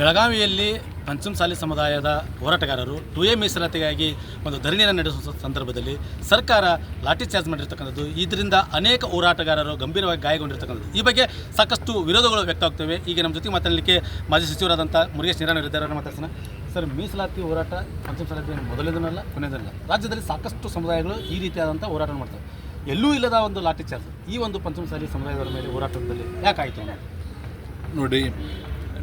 ಬೆಳಗಾವಿಯಲ್ಲಿ ಪಂಚಮಸಾಲಿ ಸಮುದಾಯದ ಹೋರಾಟಗಾರರು ಟು ಎ ಮೀಸಲಾತಿಗಾಗಿ ಒಂದು ಧರಣಿಯನ್ನು ನಡೆಸುವ ಸಂದರ್ಭದಲ್ಲಿ ಸರ್ಕಾರ ಲಾಠಿ ಚಾರ್ಜ್ ಮಾಡಿರ್ತಕ್ಕಂಥದ್ದು. ಇದರಿಂದ ಅನೇಕ ಹೋರಾಟಗಾರರು ಗಂಭೀರವಾಗಿ ಗಾಯಗೊಂಡಿರ್ತಕ್ಕಂಥದ್ದು. ಈ ಬಗ್ಗೆ ಸಾಕಷ್ಟು ವಿರೋಧಗಳು ವ್ಯಕ್ತವಾಗ್ತವೆ. ಈಗ ನಮ್ಮ ಜೊತೆ ಮಾತಾಡಲಿಕ್ಕೆ ಮಾಜಿ ಸಚಿವರಾದಂಥ ಮುರುಗೇಶ್ ನಿರಾಣ ಇದ್ದಾರೆ. ಮಾತಾಡ್ಸೋಣ. ಸರ್ ಮೀಸಲಾತಿ ಹೋರಾಟ ಪಂಚಮಸಾಲಿ ಮೊದಲನೇದನ್ನಲ್ಲ ಕೊನೆಯದಲ್ಲ ರಾಜ್ಯದಲ್ಲಿ ಸಾಕಷ್ಟು ಸಮುದಾಯಗಳು ಈ ರೀತಿಯಾದಂಥ ಹೋರಾಟ ಮಾಡ್ತವೆ. ಎಲ್ಲೂ ಇಲ್ಲದ ಒಂದು ಲಾಠಿ ಚಾರ್ಜ್. ಈ ಒಂದು ಪಂಚಮಸಾಲಿ ಸಮುದಾಯದವರ ಮೇಲೆ ಹೋರಾಟದಲ್ಲಿ ಯಾಕಾಯಿತು? ನೋಡಿ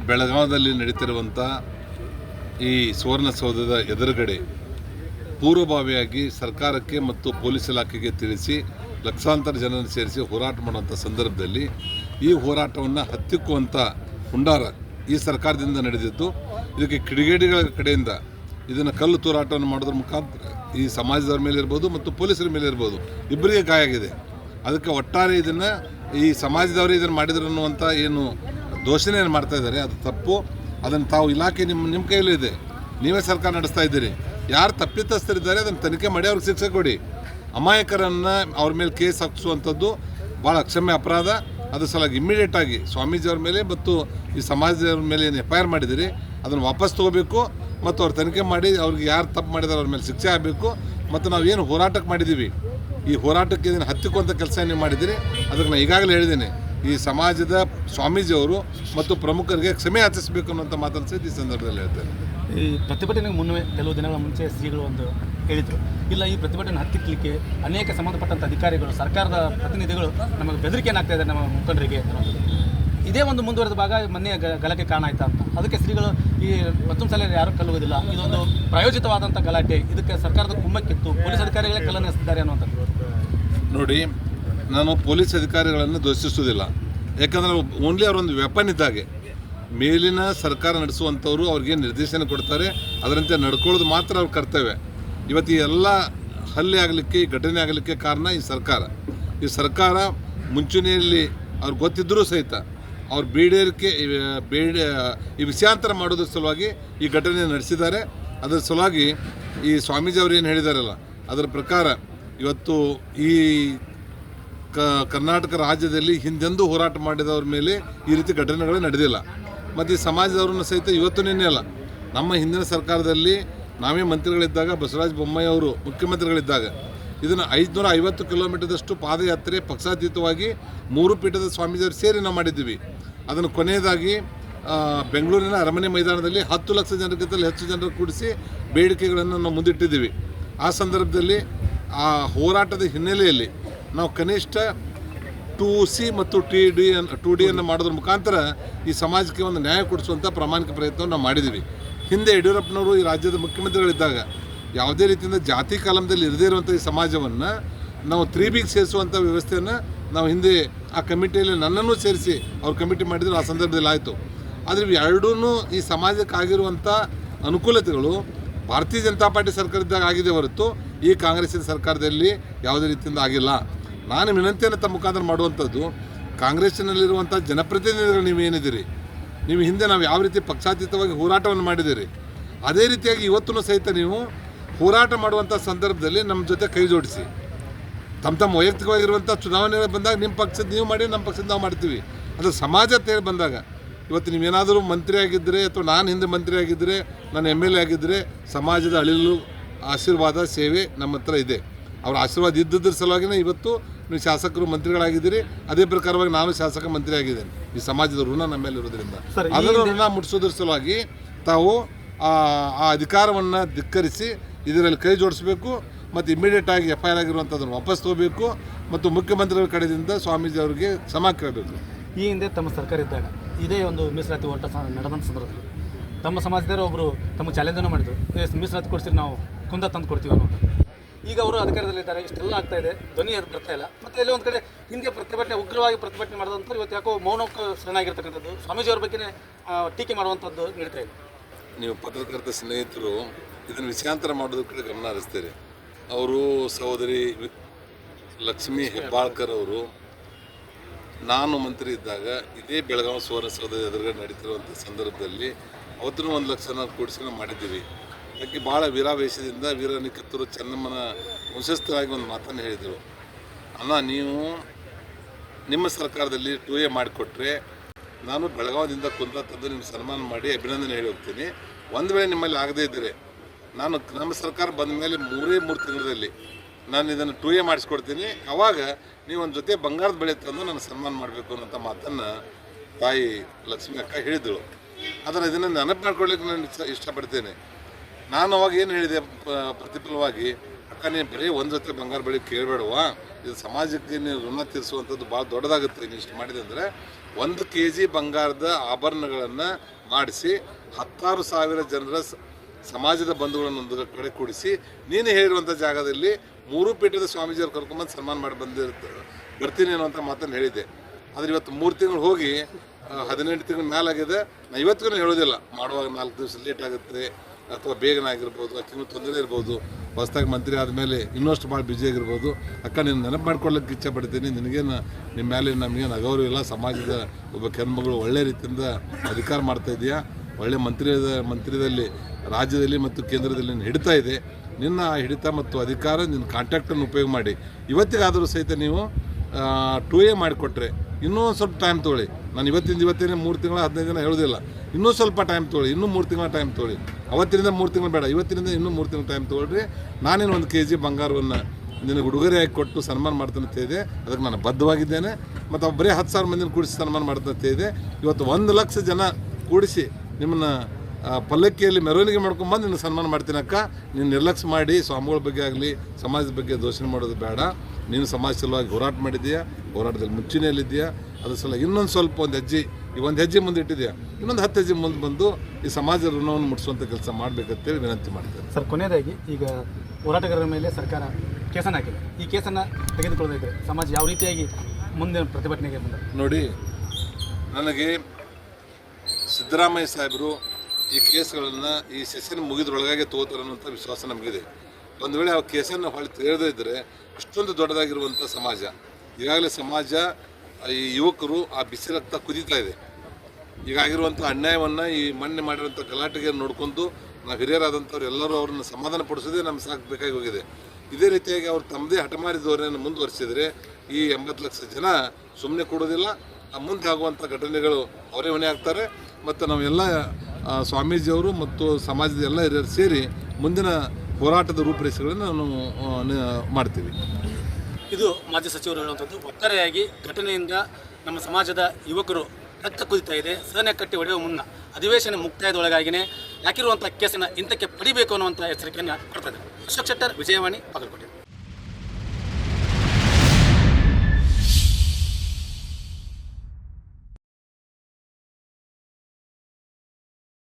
ಬೆಳಗಾವದಲ್ಲಿ ನಡೀತಿರುವಂಥ ಈ ಸುವರ್ಣಸೌಧದ ಎದುರುಗಡೆ ಪೂರ್ವಭಾವಿಯಾಗಿ ಸರ್ಕಾರಕ್ಕೆ ಮತ್ತು ಪೊಲೀಸ್ ಇಲಾಖೆಗೆ ತಿಳಿಸಿ ಲಕ್ಷಾಂತರ ಜನರನ್ನು ಸೇರಿಸಿ ಹೋರಾಟ ಮಾಡುವಂಥ ಸಂದರ್ಭದಲ್ಲಿ ಈ ಹೋರಾಟವನ್ನು ಹತ್ತಿಕ್ಕುವಂಥ ಹುಂಡಾರ ಈ ಸರ್ಕಾರದಿಂದ ನಡೆದಿದ್ದು, ಇದಕ್ಕೆ ಕಿಡಿಗೇಡಿಗಳ ಕಡೆಯಿಂದ ಇದನ್ನು ಕಲ್ಲು ತೂರಾಟವನ್ನು ಮಾಡೋದ್ರ ಮುಖಾಂತರ ಈ ಸಮಾಜದವ್ರ ಮೇಲೆ ಇರ್ಬೋದು ಮತ್ತು ಪೊಲೀಸರ ಮೇಲೆ ಇರ್ಬೋದು, ಇಬ್ಬರಿಗೆ ಗಾಯ ಆಗಿದೆ ಅದಕ್ಕೆ ಒಟ್ಟಾರೆ ಇದನ್ನು ಈ ಸಮಾಜದವರೇ ಇದನ್ನು ಮಾಡಿದ್ರು ಅನ್ನುವಂಥ ಏನು ದೋಷಣೆಯನ್ನು ಮಾಡ್ತಾ ಇದ್ದಾರೆ, ಅದು ತಪ್ಪು. ಅದನ್ನು ತಾವು ಇಲಾಖೆ ನಿಮ್ಮ ನಿಮ್ಮ ಕೈಯಲ್ಲೂ ಇದೆ. ನೀವೇ ಸರ್ಕಾರ ನಡೆಸ್ತಾ ಇದ್ದೀರಿ. ಯಾರು ತಪ್ಪಿತಸ್ಥರಿದ್ದಾರೆ, ಅದನ್ನು ತನಿಖೆ ಮಾಡಿ ಅವ್ರಿಗೆ ಶಿಕ್ಷೆ ಕೊಡಿ. ಅಮಾಯಕರನ್ನು ಅವ್ರ ಮೇಲೆ ಕೇಸ್ ಹಾಕಿಸುವಂಥದ್ದು ಭಾಳ ಅಕ್ಷಮ್ಯ ಅಪರಾಧ. ಅದ್ರ ಸಲುವಾಗಿ ಇಮ್ಮಿಡಿಯೇಟಾಗಿ ಸ್ವಾಮೀಜಿಯವ್ರ ಮೇಲೆ ಮತ್ತು ಈ ಸಮಾಜದವ್ರ ಮೇಲೆ ಏನು ಎಫ್ ಐ ಆರ್ ಮಾಡಿದಿರಿ ಅದನ್ನು ವಾಪಸ್ ತೊಗೋಬೇಕು ಮತ್ತು ಅವ್ರು ತನಿಖೆ ಮಾಡಿ ಅವ್ರಿಗೆ ಯಾರು ತಪ್ಪು ಮಾಡಿದಾರೆ ಅವ್ರ ಮೇಲೆ ಶಿಕ್ಷೆ ಆಗಬೇಕು ಮತ್ತು ನಾವು ಏನು ಹೋರಾಟಕ್ಕೆ ಮಾಡಿದ್ದೀವಿ. ಈ ಹೋರಾಟಕ್ಕೆ ಇದನ್ನು ಹತ್ತಿಕ್ಕುವಂಥ ಕೆಲಸ ನೀವು ಮಾಡಿದ್ದೀರಿ, ಅದಕ್ಕೆ ನಾನು ಈಗಾಗಲೇ ಹೇಳಿದ್ದೇನೆ. ಈ ಸಮಾಜದ ಸ್ವಾಮೀಜಿಯವರು ಮತ್ತು ಪ್ರಮುಖರಿಗೆ ಕ್ಷಮೆ ಆಚರಿಸಬೇಕು ಅನ್ನೋಂಥ ಮಾತನ್ನು ಸಹಿತ ಈ ಸಂದರ್ಭದಲ್ಲಿ ಹೇಳ್ತಾರೆ. ಈ ಪ್ರತಿಭಟನೆಗೆ ಮುನ್ನವೇ ಕೆಲವು ದಿನಗಳ ಮುಂಚೆ ಶ್ರೀಗಳು ಒಂದು ಹೇಳಿದರು ಇಲ್ಲ ಈ ಪ್ರತಿಭಟನೆ ಹತ್ತಿಕ್ಕಲಿಕ್ಕೆ ಅನೇಕ ಸಂಬಂಧಪಟ್ಟಂಥ ಅಧಿಕಾರಿಗಳು ಸರ್ಕಾರದ ಪ್ರತಿನಿಧಿಗಳು ನಮಗೆ ಬೆದರಿಕೆ ಆಗ್ತಾ ಇದೆ ನಮ್ಮ ಮುಖಂಡರಿಗೆ? ಇದೇ ಒಂದು ಮುಂದುವರೆದ ಭಾಗ ಮೊನ್ನೆ ಗಲಾಟೆ ಕಾರಣ ಆಯ್ತಾ ಅಂತ. ಅದಕ್ಕೆ ಶ್ರೀಗಳು ಈ ಮತ್ತೊಂದು ಸಲ ಯಾರೂ ಕಲ್ಲುವುದಿಲ್ಲ. ಇದೊಂದು ಪ್ರಾಯೋಜಿತವಾದಂಥ ಗಲಾಟೆ. ಇದಕ್ಕೆ ಸರ್ಕಾರದ ಕುಮ್ಮಕ್ಕಿತ್ತು. ಪೊಲೀಸ್ ಅಧಿಕಾರಿಗಳೇ ಕಲ್ಲನ್ನು ನಡೆಸಿದ್ದಾರೆ ಅನ್ನುವಂಥದ್ದು. ನೋಡಿ ನಾನು ಪೊಲೀಸ್ ಅಧಿಕಾರಿಗಳನ್ನು ದೋಷಿಸುವುದಿಲ್ಲ ಯಾಕಂದರೆ ಓನ್ಲಿ ಅವರೊಂದು ವೆಪನ್ ಇದ್ದಾಗೆ. ಮೇಲಿನ ಸರ್ಕಾರ ನಡೆಸುವಂಥವ್ರು ಅವ್ರಿಗೆ ನಿರ್ದೇಶನ ಕೊಡ್ತಾರೆ, ಅದರಂತೆ ನಡ್ಕೊಳ್ಳೋದು ಮಾತ್ರ ಅವ್ರ ಕರ್ತವ್ಯ. ಇವತ್ತು ಈ ಎಲ್ಲ ಹಲ್ಲೆ ಆಗಲಿಕ್ಕೆ, ಈ ಘಟನೆ ಆಗಲಿಕ್ಕೆ ಕಾರಣ ಈ ಸರ್ಕಾರ. ಈ ಸರ್ಕಾರ ಮುಂಚೂಣಿಯಲ್ಲಿ ಅವ್ರಿಗೆ ಗೊತ್ತಿದ್ದರೂ ಸಹಿತ ಅವ್ರ ಬೇಡೇರಿಕೆ ಬೇಡ, ಈ ವಿಷಯಾಂತರ ಮಾಡೋದ್ರ ಸಲುವಾಗಿ ಈ ಘಟನೆ ನಡೆಸಿದ್ದಾರೆ. ಅದರ ಸಲುವಾಗಿ ಈ ಸ್ವಾಮೀಜಿ ಅವರು ಏನು ಹೇಳಿದಾರಲ್ಲ, ಅದರ ಪ್ರಕಾರ ಇವತ್ತು ಈ ಕರ್ನಾಟಕ ರಾಜ್ಯದಲ್ಲಿ ಹಿಂದೆಂದೂ ಹೋರಾಟ ಮಾಡಿದವ್ರ ಮೇಲೆ ಈ ರೀತಿ ಘಟನೆಗಳು ನಡೆದಿಲ್ಲ. ಮತ್ತು ಈ ಸಮಾಜದವ್ರನ್ನ ಸಹಿತ ಇವತ್ತು ನಿನ್ನೆ ಅಲ್ಲ, ನಮ್ಮ ಹಿಂದಿನ ಸರ್ಕಾರದಲ್ಲಿ ನಾವೇ ಮಂತ್ರಿಗಳಿದ್ದಾಗ, ಬಸವರಾಜ ಬೊಮ್ಮಾಯಿ ಅವರು ಮುಖ್ಯಮಂತ್ರಿಗಳಿದ್ದಾಗ, ಇದನ್ನು ಐದುನೂರ ಐವತ್ತು ಕಿಲೋಮೀಟರ್ದಷ್ಟು ಪಾದಯಾತ್ರೆ ಪಕ್ಷಾತೀತವಾಗಿ ಮೂರು ಪೀಠದ ಸ್ವಾಮೀಜಿಯವರು ಸೇರಿ ನಾವು ಮಾಡಿದ್ದೀವಿ. ಅದನ್ನು ಕೊನೆಯದಾಗಿ ಬೆಂಗಳೂರಿನ ಅರಮನೆ ಮೈದಾನದಲ್ಲಿ ಹತ್ತು ಲಕ್ಷ ಜನರಿಗಿಂತಲೂ ಹೆಚ್ಚು ಜನರು ಕೂಡಿಸಿ ಬೇಡಿಕೆಗಳನ್ನು ನಾವು ಮುಂದಿಟ್ಟಿದ್ದೀವಿ. ಆ ಸಂದರ್ಭದಲ್ಲಿ ಆ ಹೋರಾಟದ ಹಿನ್ನೆಲೆಯಲ್ಲಿ ನಾವು ಕನಿಷ್ಠ ಟು ಸಿ ಮತ್ತು ಟಿ ಡಿ ಅನ್ ಟು ಡಿಯನ್ನು ಮಾಡೋದ್ರ ಮುಖಾಂತರ ಈ ಸಮಾಜಕ್ಕೆ ಒಂದು ನ್ಯಾಯ ಕೊಡಿಸುವಂಥ ಪ್ರಾಮಾಣಿಕ ಪ್ರಯತ್ನವನ್ನು ನಾವು ಮಾಡಿದ್ದೀವಿ. ಹಿಂದೆ ಯಡಿಯೂರಪ್ಪನವರು ಈ ರಾಜ್ಯದ ಮುಖ್ಯಮಂತ್ರಿಗಳಿದ್ದಾಗ ಯಾವುದೇ ರೀತಿಯಿಂದ ಜಾತಿ ಕಾಲಮದಲ್ಲಿ ಇರದೇ ಇರುವಂಥ ಈ ಸಮಾಜವನ್ನು ನಾವು ತ್ರೀ ಬಿಗೆ ಸೇರಿಸುವಂಥ ವ್ಯವಸ್ಥೆಯನ್ನು ನಾವು ಹಿಂದೆ ಆ ಕಮಿಟಿಯಲ್ಲಿ ನನ್ನನ್ನು ಸೇರಿಸಿ ಅವ್ರು ಕಮಿಟಿ ಮಾಡಿದ್ರು ಆ ಸಂದರ್ಭದಲ್ಲಿ ಆಯಿತು. ಆದರೆ ಇವೆರಡೂ ಈ ಸಮಾಜಕ್ಕಾಗಿರುವಂಥ ಅನುಕೂಲತೆಗಳು ಭಾರತೀಯ ಜನತಾ ಪಾರ್ಟಿ ಸರ್ಕಾರದಾಗ ಆಗಿದೆ ಹೊರತು ಈ ಕಾಂಗ್ರೆಸ್ಸಿನ ಸರ್ಕಾರದಲ್ಲಿ ಯಾವುದೇ ರೀತಿಯಿಂದ ಆಗಿಲ್ಲ. ನಾನು ವಿನಂತಿಯನ್ನು ತಮ್ಮ ಮುಖಾಂತರ ಮಾಡುವಂಥದ್ದು ಕಾಂಗ್ರೆಸ್ಸಿನಲ್ಲಿರುವಂಥ ಜನಪ್ರತಿನಿಧಿಗಳು ನೀವು ಏನಿದ್ದೀರಿ ನೀವು ಹಿಂದೆ ನಾವು ಯಾವ ರೀತಿ ಪಕ್ಷಾತೀತವಾಗಿ ಹೋರಾಟವನ್ನು ಮಾಡಿದ್ದೀರಿ? ಅದೇ ರೀತಿಯಾಗಿ ಇವತ್ತೂ ಸಹಿತ ನೀವು ಹೋರಾಟ ಮಾಡುವಂಥ ಸಂದರ್ಭದಲ್ಲಿ ನಮ್ಮ ಜೊತೆ ಕೈ ಜೋಡಿಸಿ. ತಮ್ಮ ತಮ್ಮ ವೈಯಕ್ತಿಕವಾಗಿರುವಂಥ ಚುನಾವಣೆಗಳು ಬಂದಾಗ ನಿಮ್ಮ ಪಕ್ಷದ ನೀವು ಮಾಡಿ, ನಮ್ಮ ಪಕ್ಷದ ನಾವು ಮಾಡ್ತೀವಿ. ಅದು ಸಮಾಜ ಹೇಳಿ ಬಂದಾಗ. ಇವತ್ತು ನೀವೇನಾದರೂ ಮಂತ್ರಿ ಆಗಿದ್ದರೆ ಅಥವಾ ನಾನು ಹಿಂದೆ ಮಂತ್ರಿ ಆಗಿದ್ದರೆ, ನಾನು ಎಂ ಎಲ್ ಎ ಆಗಿದ್ದರೆ ಸಮಾಜದ ಅಳಿಲು, ಆಶೀರ್ವಾದ, ಸೇವೆ ನಮ್ಮ ಹತ್ರ ಇದೆ. ಅವರ ಆಶೀರ್ವಾದ ಇದ್ದದ್ರ ಸಲುವಾಗಿನೇ ಇವತ್ತು ನೀವು ಶಾಸಕರು ಮಂತ್ರಿಗಳಾಗಿದ್ದೀರಿ ಅದೇ ಪ್ರಕಾರವಾಗಿ ನಾನು ಶಾಸಕ ಮಂತ್ರಿ ಆಗಿದ್ದೇನೆ ಈ ಸಮಾಜದ ಋಣ ನಮ್ಮ ಮೇಲೆ ಇರೋದ್ರಿಂದ ಅದನ್ನು ಋಣ ಮುಟ್ಟಿಸೋದ್ರ ಸಲುವಾಗಿ ತಾವು ಆ ಅಧಿಕಾರವನ್ನು ಧಿಕ್ಕರಿಸಿ ಇದರಲ್ಲಿ ಕೈ ಜೋಡಿಸಬೇಕು ಮತ್ತು ಇಮಿಡಿಯೇಟ್ ಆಗಿ ಎಫ್ ಐ ಆರ್ ಆಗಿರುವಂಥದ್ದನ್ನು ವಾಪಸ್ ತಗೋಬೇಕು ಮತ್ತು ಮುಖ್ಯಮಂತ್ರಿಗಳ ಕಡೆಯಿಂದ ಸ್ವಾಮೀಜಿ ಅವರಿಗೆ ಸಮ ಕೇಳಬೇಕು. ಈ ಹಿಂದೆ ತಮ್ಮ ಸರ್ಕಾರ ಇದ್ದಾಗ ಇದೇ ಒಂದು ಮೀಸಲಾತಿ ಹೋರಾಟ ಸ- ನಡೆದಂಥ ಸಂದರ್ಭದಲ್ಲಿ ತಮ್ಮ ಸಮಾಜದವರು ಒಬ್ಬರು ತಮ್ಮ ಚಾಲೆಂಜನ್ನು ಮಾಡಿದ್ರು. "ಏ, ಮೀಸಲಾತಿ ಕೊಡಿಸಿ ನಾವು ಕುಂದ ತಂದು ಕೊಡ್ತೀವಿ ಅನ್ನೋದು. ಈಗ ಅವರು ಅಧಿಕಾರದಲ್ಲಿದ್ದಾರೆ ಇಷ್ಟೆಲ್ಲ ಆಗ್ತಾ ಇದೆ. ಧ್ವನಿ ಅದು ಬರ್ತಾ ಇಲ್ಲ. ಮತ್ತೆ ಎಲ್ಲೋ ಒಂದು ಕಡೆ ಹಿಂದೆ ಪ್ರತಿಭಟನೆ ಉಗ್ರವಾಗಿ ಪ್ರತಿಭಟನೆ ಮಾಡಿದಂಥವ್ರು ಇವತ್ತು ಯಾಕೋ ಮೌನಕ್ಕೆ ಶರಣಾಗಿರ್ತಕ್ಕಂಥದ್ದು ಸ್ವಾಮೀಜಿಯವ್ರ ಬಗ್ಗೆನೇ ಆ, ಟೀಕೆ ಮಾಡುವಂಥದ್ದು ನಡೀತಾ ಇದೆ. ನೀವು ಪತ್ರಕರ್ತ ಸ್ನೇಹಿತರು ಇದನ್ನು ವಿಷಯಾಂತರ ಮಾಡೋದಕ್ಕೆ ಗಮನ ಹರಿಸ್ತೀರಿ. ಅವರು ಸಹೋದರಿ ಲಕ್ಷ್ಮೀ ಹೆಬ್ಬಾಳ್ಕರ್ ಅವರು ನಾನು ಮಂತ್ರಿ ಇದ್ದಾಗ ಇದೇ ಬೆಳಗಾವಿ ಸುವರ್ಣಸೌಧದ ಎದುರುಗಡೆ ನಡೀತಿರುವಂಥ ಸಂದರ್ಭದಲ್ಲಿ ಅವತ್ತೂ ಒಂದು ಲಕ್ಷ ನಾವು ಕೂಡಿಸ್ಕೊಂಡು ಮಾಡಿದ್ದೀವಿ. ಅದಕ್ಕೆ ಭಾಳ ವೀರಾವೇಶದಿಂದ ವೀರನ ಕಿತ್ತೂರು ಚೆನ್ನಮ್ಮನ ವಂಶಸ್ಥರಾಗಿ ಒಂದು ಮಾತನ್ನು ಹೇಳಿದರು. ಅಣ್ಣ, ನೀವು ನಿಮ್ಮ ಸರ್ಕಾರದಲ್ಲಿ ಟೂ ಎ ಮಾಡಿಕೊಟ್ರೆ ನಾನು ಬೆಳಗಾವದಿಂದ ಕುಂತ ತಂದು ನಿಮ್ಮ ಸನ್ಮಾನ ಮಾಡಿ ಅಭಿನಂದನೆ ಹೇಳಿ ಹೋಗ್ತೀನಿ. ಒಂದು ವೇಳೆ ನಿಮ್ಮಲ್ಲಿ ಆಗದೇ ಇದ್ದರೆ ನಾನು ನಮ್ಮ ಸರ್ಕಾರ ಬಂದ ಮೇಲೆ ಮೂರೇ ಮೂರು ತಿಂಗಳಲ್ಲಿ ನಾನು ಇದನ್ನು ಟೂ ಎ ಮಾಡಿಸ್ಕೊಡ್ತೀನಿ. ಅವಾಗ ನೀವು ಒಂದು ಜೊತೆ ಬಂಗಾರದ ಬೆಳೆ ತಂದು ನಾನು ಸನ್ಮಾನ ಮಾಡಬೇಕು ಅನ್ನೋಂಥ ಮಾತನ್ನು ತಾಯಿ ಲಕ್ಷ್ಮಿ ಅಕ್ಕ ಹೇಳಿದಳು. ಅದನ್ನು ಇದನ್ನು ನೆನಪು ಮಾಡ್ಕೊಳ್ಳಿಕ್ಕೆ ನಾನು ಇಷ್ಟ ಇಷ್ಟಪಡ್ತೇನೆ. ನಾನು ಅವಾಗ ಏನು ಹೇಳಿದೆ ಪ್ರತಿಫಲವಾಗಿ, ಅಕ್ಕ, ನೀನು ಬರೀ ಒಂದು ಜೊತೆ ಬಂಗಾರ ಬೆಳೆ ಕೇಳಬೇಡವಾ ಇದು ಸಮಾಜಕ್ಕೆ ನೀವು ಋಣ ತೀರಿಸುವಂಥದ್ದು ಭಾಳ ದೊಡ್ಡದಾಗುತ್ತೆ. ನೀನು ಇಷ್ಟು ಮಾಡಿದೆ ಅಂದರೆ ಒಂದು ಕೆ ಜಿ ಬಂಗಾರದ ಆಭರಣಗಳನ್ನು ಮಾಡಿಸಿ, ಹತ್ತಾರು ಸಾವಿರ ಜನರ ಸಮಾಜದ ಬಂಧುಗಳನ್ನು ಒಂದು ಕಡೆ ಕೂಡಿಸಿ, ನೀನು ಹೇಳಿರುವಂಥ ಜಾಗದಲ್ಲಿ ಮೂರು ಪೀಠದ ಸ್ವಾಮೀಜಿಯವ್ರು ಕರ್ಕೊಂಬಂದು ಸನ್ಮಾನ ಮಾಡಿ ಬಂದಿರುತ್ತೆ ಬರ್ತೀನಿ ಅನ್ನೋಂಥ ಮಾತನ್ನು ಹೇಳಿದ್ದೆ. ಆದರೆ ಇವತ್ತು ಮೂರು ತಿಂಗಳು ಹೋಗಿ, ಹದಿನೆಂಟು ತಿಂಗಳ ಮೇಲಾಗಿದೆ ನಾನು ಇವತ್ತಿಗೂ ಹೇಳೋದಿಲ್ಲ. ಮಾಡುವಾಗ ನಾಲ್ಕು ದಿವಸ ಲೇಟ್ ಆಗುತ್ತೆ. ಅಥವಾ ಬೇಗನೆ ಆಗಿರ್ಬೋದು ಅಕ್ಕಿನ ತೊಂದರೆ ಇರ್ಬೋದು, ಹೊಸ್ದಾಗಿ ಮಂತ್ರಿ ಆದಮೇಲೆ ಇನ್ನಷ್ಟು ಭಾಳ ಆಗಿರ್ಬೋದು, ಅಕ್ಕ ನೀನು ನೆನಪು ಮಾಡ್ಕೊಳ್ಳೋಕೆ ಇಚ್ಛೆ ಪಡ್ತೀನಿ ನಿನಗೇನು ನಿಮ್ಮ ಮೇಲೆ ನಮಗೇನು ಅಗೌರವ ಇಲ್ಲ, ಸಮಾಜದ ಒಬ್ಬ ಕೆನ್ಮಗಳು ಒಳ್ಳೆ ರೀತಿಯಿಂದ ಅಧಿಕಾರ ಮಾಡ್ತಾ ಇದೆಯಾ? ಒಳ್ಳೆ ಮಂತ್ರಿ ಮಂತ್ರಿದಲ್ಲಿ, ರಾಜ್ಯದಲ್ಲಿ ಮತ್ತು ಕೇಂದ್ರದಲ್ಲಿ ನೀನು ಹಿಡಿತಾ ಇದೆ. ನಿನ್ನ ಆ ಹಿಡಿತ ಮತ್ತು ಅಧಿಕಾರ ನಿನ್ನ ಕಾಂಟ್ಯಾಕ್ಟನ್ನು ಉಪಯೋಗ ಮಾಡಿ. ಇವತ್ತಿಗಾದರೂ ಸಹಿತ ನೀವು ಟೂ ಎ ಮಾಡಿಕೊಟ್ರೆ ಇನ್ನೂ ಸ್ವಲ್ಪ ಟೈಮ್ ತೊಗೊಳ್ಳಿ. ನಾನು ಇವತ್ತಿಂದ ಇವತ್ತೇನೆ ಮೂರು ತಿಂಗಳ ಹದಿನೈದು ದಿನ ಹೇಳೋದಿಲ್ಲ. ಇನ್ನೂ ಸ್ವಲ್ಪ ಟೈಮ್ ತೊಗೊಳ್ಳಿ. ಇನ್ನೂ ಮೂರು ತಿಂಗಳ ಟೈಮ್ ತೊಗೊಳ್ಳಿ. ಅವತ್ತಿನಿಂದ ಮೂರು ತಿಂಗಳು ಬೇಡ, ಇವತ್ತಿನಿಂದ ಇನ್ನೂ ಮೂರು ತಿಂಗಳು ಟೈಮ್ ತೊಗೊಳ್ರಿ. ನಾನೇನು ಒಂದು ಕೆ ಜಿ ಬಂಗಾರವನ್ನು ನಿನಗೆ ಉಡುಗೊರೆಯಾಗಿ ಕೊಟ್ಟು ಸನ್ಮಾನ ಮಾಡ್ತಾನಂತ ಇದೆ ಅದಕ್ಕೆ ನಾನು ಬದ್ಧವಾಗಿದ್ದೇನೆ. ಮತ್ತು ಒಬ್ಬರೇ ಬರೀ ಹತ್ತು ಸಾವಿರ ಮಂದಿನ ಕೂಡಿಸಿ ಸನ್ಮಾನ ಮಾಡ್ತಾನಂತ ಇದೆ ಇವತ್ತು ಒಂದು ಲಕ್ಷ ಜನ ಕೂಡಿಸಿ ನಿಮ್ಮನ್ನು ಪಲ್ಲಕ್ಕಿಯಲ್ಲಿ ಮೆರವಣಿಗೆ ಮಾಡ್ಕೊಂಬಂದು ನಿನ್ನ ಸನ್ಮಾನ ಮಾಡ್ತೀನಿ ಅಕ್ಕ. ನೀನು ನಿರ್ಲಕ್ಷ್ಯ ಮಾಡಿ ಸ್ವಾಮಿಗಳ ಬಗ್ಗೆ ಆಗಲಿ, ಸಮಾಜದ ಬಗ್ಗೆ ದೋಷಣೆ ಮಾಡೋದು ಬೇಡ. ನೀನು ಸಮಾಜ ಸಲುವಾಗಿ ಹೋರಾಟ ಮಾಡಿದ್ದೀಯಾ? ಹೋರಾಟದಲ್ಲಿ ಮುಂಚೂಣಿಯಲ್ಲಿದ್ದೀಯಾ? ಅದ್ರ ಸಲ ಇನ್ನೊಂದು ಸ್ವಲ್ಪ ಒಂದು ಹೆಜ್ಜೆ ಈ ಒಂದು ಹೆಜ್ಜೆ ಮುಂದೆ ಇಟ್ಟಿದೆಯಾ ಇನ್ನೊಂದು ಹತ್ತು ಹೆಜ್ಜೆ ಮುಂದೆ ಬಂದು ಈ ಸಮಾಜದ ಋಣವನ್ನು ಮುಟ್ಟಿಸುವಂಥ ಕೆಲಸ ಮಾಡಬೇಕಂತೇಳಿ ವಿನಂತಿ ಮಾಡ್ತಾರೆ ಸರ್ ಕೊನೆಯದಾಗಿ ಈಗ ಹೋರಾಟಗಾರರ ಮೇಲೆ ಸರ್ಕಾರ ಕೇಸನ್ನು ಹಾಕಿದೆ. ಈ ಕೇಸನ್ನು ತೆಗೆದುಕೊಳ್ಳದಿದ್ದರೆ ಸಮಾಜ ಯಾವ ರೀತಿಯಾಗಿ ಮುಂದಿನ ಪ್ರತಿಭಟನೆಗೆ ಬಂದ ನೋಡಿ ನನಗೆ ಸಿದ್ದರಾಮಯ್ಯ ಸಾಹೇಬರು ಈ ಕೇಸ್ಗಳನ್ನು ಈ ಸೆಷನ್ ಮುಗಿದ್ರೊಳಗಾಗಿ ತಗೋತಾರೆ ಅನ್ನೋಂಥ ವಿಶ್ವಾಸ ನಮಗಿದೆ. ಒಂದು ವೇಳೆ ಆ ಕೇಸನ್ನು ಹೊಳೆ ತೆರೆದೇ ಇದ್ದರೆ ಇಷ್ಟೊಂದು ದೊಡ್ಡದಾಗಿರುವಂಥ ಸಮಾಜ ಈಗಾಗಲೇ ಸಮಾಜ ಈ ಯುವಕರು ಆ ಬಿಸಿ ರಕ್ತ ಕುದೀತಾ ಇದೆ. ಈಗಾಗಿರುವಂಥ ಅನ್ಯಾಯವನ್ನು ಈ ಮೊನ್ನೆ ಮಾಡಿರುವಂಥ ಗಲಾಟೆಗೆ ನೋಡ್ಕೊಂಡು ನಾವು ಹಿರಿಯರಾದಂಥವ್ರು ಎಲ್ಲರೂ ಅವ್ರನ್ನ ಸಮಾಧಾನ ಪಡಿಸೋದೇ ನಮ್ಗೆ ಸಾಕಬೇಕಾಗಿ ಹೋಗಿದೆ. ಇದೇ ರೀತಿಯಾಗಿ ಅವ್ರು ತಮ್ಮದೇ ಹಠಮಾರಿ ಧೋರಣೆಯನ್ನು ಮುಂದುವರಿಸಿದರೆ ಈ ಎಂಬತ್ತು ಲಕ್ಷ ಜನ ಸುಮ್ಮನೆ ಕೊಡೋದಿಲ್ಲ. ಮುಂದೆ ಆಗುವಂಥ ಘಟನೆಗಳು ಅವರೇ ಹೊಣೆ ಆಗ್ತಾರೆ. ಮತ್ತು ನಾವೆಲ್ಲ ಸ್ವಾಮೀಜಿಯವರು ಮತ್ತು ಸಮಾಜದ ಎಲ್ಲ ಹಿರಿಯರು ಸೇರಿ ಮುಂದಿನ ಹೋರಾಟದ ರೂಪರೇಷೆಗಳನ್ನು ನಾವು ಮಾಡ್ತೀವಿ. ಇದು ಮಾಜಿ ಸಚಿವರು ಹೇಳುವಂಥದ್ದು ಒಟ್ಟಾರೆಯಾಗಿ ಘಟನೆಯಿಂದ ನಮ್ಮ ಸಮಾಜದ ಯುವಕರು ರಕ್ತ ಕುದಿತಾ ಇದೆ ಸಹನೆ ಕಟ್ಟಿ ಒಡೆಯುವ ಮುನ್ನ ಅಧಿವೇಶನ ಮುಕ್ತಾಯದೊಳಗಾಗಿನೇ ಯಾಕಿರುವಂಥ ಕೇಸನ್ನು ಇಂಥಕ್ಕೆ ಪಡಿಬೇಕು ಅನ್ನುವಂಥ ಎಚ್ಚರಿಕೆಯನ್ನು ಕೊಡ್ತಾ ಇದ್ದಾರೆ. ಅಶೋಕ್ ಶೆಟ್ಟರ್, ವಿಜಯವಾಣಿ, ಬಾಗಲಕೋಟೆ.